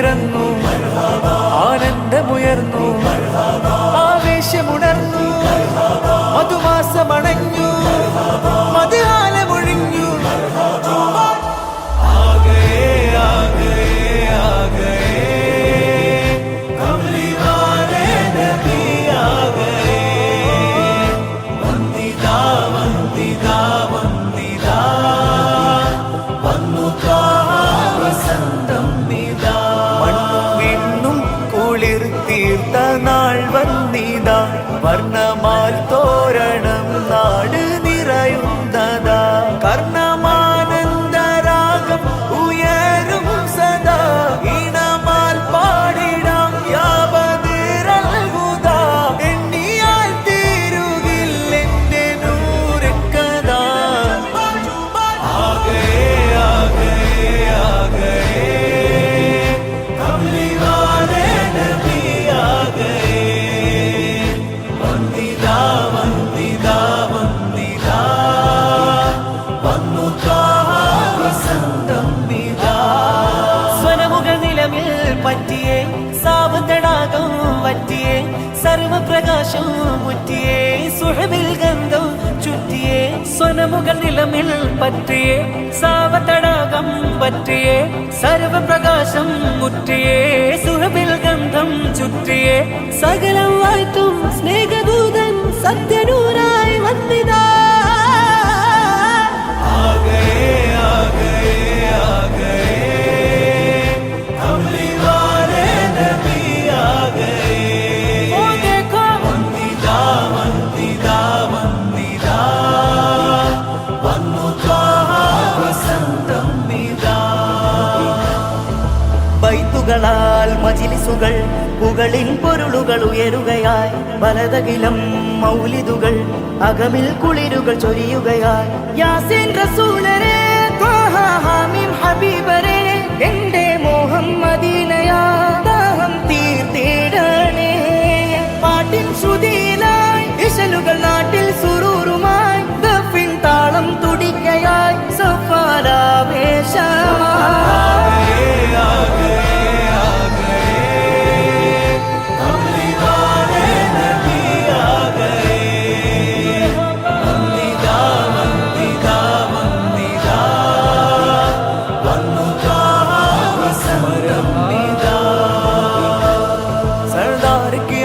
പിറന്നു ആനന്ദമുയർന്നു. വർണമാൽ തോരണം നാട് പറ്റിയേ സാവതടാകം പറ്റിയേ സർവപ്രകാശം മുറ്റിയേ സുഹബിൽ ഗന്ധം ചുറ്റിയേ സ്വനമുകൾ നിലമിൽ പറ്റിയേ സാവതടാകം പറ്റിയേ സർവപ്രകാശം മുറ്റിയേ സുഹബിൽ ഗന്ധം ചുറ്റിയേ സകലം വാഴ്ത്തും മജിലിസുകൾ പുകളിൻ പൊരുളുകൾ ഉയരുകയായി. വലതകിലം മൗലിതുകൾ അകമിൽ കുളിരുകൾ ചൊരിയുകയായി. യാസിൻ റസൂലരെ ഹബീബരെ എന്റെ മോഹം മദീനയാ ദാഹം തീർത്തിടണേ. പാട്ടിൻ ശ്രുതി porque